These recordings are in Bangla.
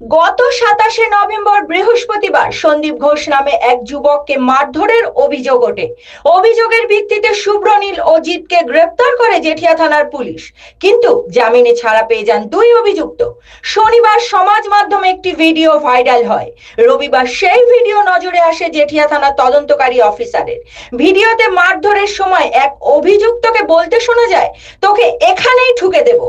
গত সাতাশে নভেম্বর বৃহস্পতিবার সন্দীপ ঘোষ নামে এক যুবককে মারধরের অভিযোগ ওঠে। অভিযোগের ভিত্তিতে শুভ্রনীল ও জিতকে গ্রেপ্তার করে জেঠিয়া থানার পুলিশ। কিন্তু জামিনে ছাড়া পেয়ে যান দুই অভিযুক্ত। শনিবার সমাজ মাধ্যমে একটি ভিডিও ভাইরাল হয়। রবিবার সেই ভিডিও নজরে আসে জেঠিয়া থানার তদন্তকারী অফিসারের। ভিডিওতে মারধরের সময় এক অভিযুক্তকে বলতে শোনা যায়, তোকে এখানেই ঠুকে দেবো।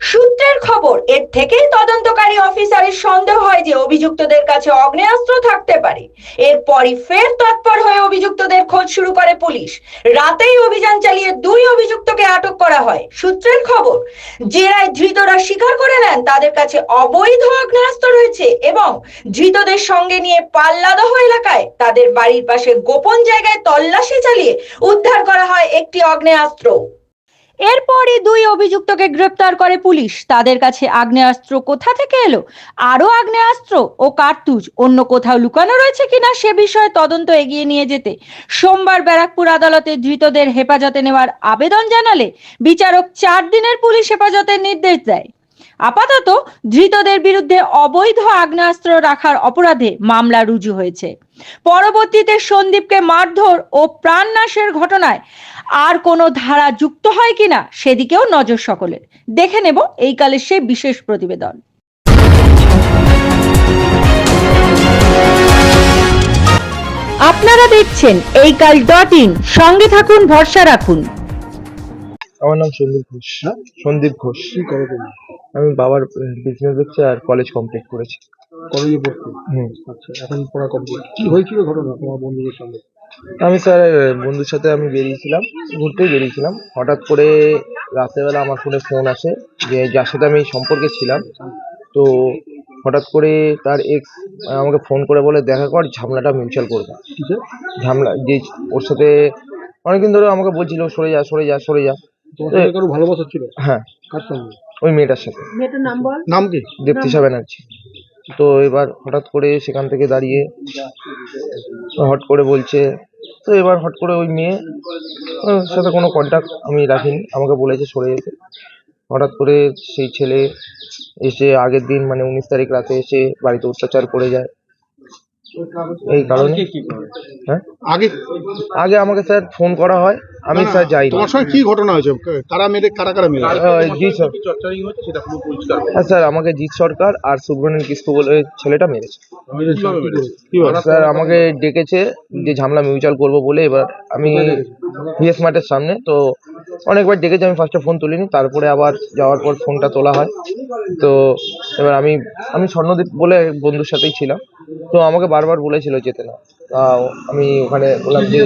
সূত্রের খবর, এর থেকেই তদন্তকারী অফিসারের সন্দেহ হয় যে অভিযুক্তদের কাছে অগ্নেয়াস্ত্র থাকতে পারে। এরপরই ফের তৎপর হয়ে অভিযুক্তদের খোঁজ শুরু করে পুলিশ। রাতেই অভিযান চালিয়ে দুই অভিযুক্তকে আটক করা হয়। সূত্রের খবর, জেরায় ধৃতরা স্বীকার করে নেন তাদের কাছে অবৈধ আগ্নেয়াস্ত্র রয়েছে এবং ধৃতদের সঙ্গে নিয়ে পাল্লাদহ এলাকায় তাদের বাড়ির পাশে গোপন জায়গায় তল্লাশি চালিয়ে উদ্ধার করা হয় একটি আগ্নেয়াস্ত্র এরপরই দুই অভিযুক্তকে গ্রেপ্তার করে পুলিশ। তাদের কাছে আগ্নেয়াস্ত্র কোথা থেকে এলো? আরও আগ্নেয়াস্ত্র ও কার্তুজ অন্য কোথাও লুকানো রয়েছে কিনা সে বিষয়ে তদন্ত এগিয়ে নিয়ে যেতে সোমবার ব্যারাকপুর আদালতে ধৃতদের হেফাজতে নেওয়ার আবেদন জানালে বিচারক চার দিনের পুলিশ হেফাজতের নির্দেশ দেয়। আপাতত ধৃতদের বিরুদ্ধে অবৈধ আগ্নেয়াস্ত্র রাখার অপরাধে মামলা রুজু হয়েছে। পরবর্তীতে সন্দীপকে মারধর ও প্রাণনাশের ঘটনায় আর কোনো ধারা যুক্ত হয় কিনা সেদিকেও নজর সকলের। দেখে নেব এই কালের সেই বিশেষ প্রতিবেদন। আপনারা দেখছেন এই কাল ডট ইন। সঙ্গে থাকুন, ভরসা রাখুন। আমার নাম সন্দীপ ঘোষ। সন্দীপ ঘোষ। কি করো তুমি আমি বাবার বিজনেস দেখছি আর কলেজ কমপ্লিট করেছি। কলেজে পড়তে হুম। আচ্ছা এখন পড়া কমপ্লিট কি হয়েছিল ঘটনা তোমার বন্ধুদের সঙ্গে? আমি স্যার বন্ধুর সাথে আমি বেরিয়েছিলাম ঘুরতেই বেরিয়েছিলাম। হঠাৎ করে রাত্রেবেলা আমার ফোনে ফোন আসে যে যার সাথে আমি সম্পর্কে ছিলাম। তো হঠাৎ করে তার এক্স আমাকে ফোন করে বলে দেখা কর ঝামেলাটা মিউচুয়াল করবে ঝামেলা যে ওর সাথে অনেকদিন ধরে আমাকে বলছিল সরে যা সরে যা সরে যা। তোমার ভালোবাসা ছিল? হ্যাঁ। কার সঙ্গে? ওই মেয়েটার সাথে। মেয়েটার নাম নাম কি? দীপ্তিশা ব্যানার্জি তো এবার হঠাৎ করে সেখান থেকে দাঁড়িয়ে হট করে বলছে তো এবার হট করে ওই মেয়ে সাথে কোনো কন্ট্যাক্ট আমি রাখিনি আমাকে বলেছে সরে যেতে। হঠাৎ করে সেই ছেলে এসে আগের দিন মানে উনিশ তারিখ রাতে এসে বাড়িতে অত্যাচার করে যায়। এই কারণে? হ্যাঁ? আগে? আগে আমাকে স্যার ফোন করা হয় আমি স্যার যাই তোমার সঙ্গে কি ঘটনা হয়েছে? কারা মেরে কারা কারা মেরে জি স্যার। হ্যাঁ স্যার আমাকে জিৎ সরকার আর সুব্রনীল কিস্কু বলে ছেলেটা মেরেছে। স্যার আমাকে ডেকেছে যে ঝামেলা মিউচুয়াল করব বলে এবার আমি ভিএস মার্টের সামনে তো অনেকবার ডেকেছে আমি ফার্স্টে ফোন তুলিনি তারপরে আবার যাওয়ার পর ফোনটা তোলা হয়। তো এবার আমি আমি স্বর্ণদ্বীপ বলে বন্ধুর সাথেই ছিলাম। তো আমাকে বারবার বলেছিল যেতে না। আমি ওখানে বললাম যে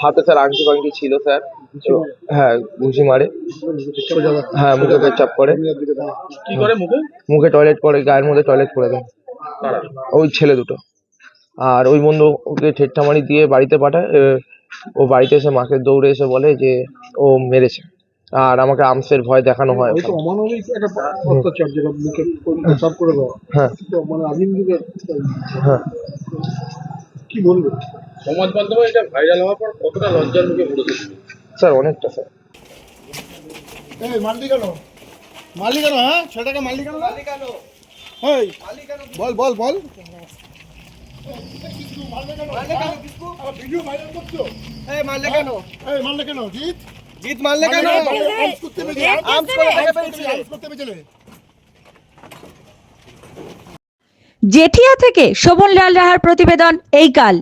হাতে স্যার আংটি ফাংটি ছিল স্যার হ্যাঁ ঘুষি মারে। হ্যাঁ মুখে করে। কি করে মুখে? টয়লেট করে গায়ের মধ্যে টয়লেট করে দেয়। ওই ছেলে দুটো। আর ওই বন্ধু ওকে ঠেট্টামারি দিয়ে বাড়িতে পাঠায় ও বাড়িতে এসে মাকে দৌড়ে এসে বলে যে ও মেরেছে। আর আমাকে আমসের ভয় দেখানো হয় ওই তো অমানবিক একটা অত্যাচার যেটা মুখে পেশাব করে দেওয়া হ্যাঁ। মানে আদিম যুগের হ্যাঁ। কি বলব? সমাজ মাধ্যমে এটা ভাইরাল হওয়ার পর কতটা লজ্জার মুখে পড়েছে স্যার অনেকটা স্যার। এই মারলি কেন মারলি কেন হ্যাঁ? ছেলেটাকে মারলি কেন মারলি কেন এই বল বল বল ভিডিও ভাইরাল করছ এই মারলে কেন? মারলে কেন? জিৎ মারলে কেন? জেঠিয়া থেকে শোভনলাল রাহার প্রতিবেদন এই কাল।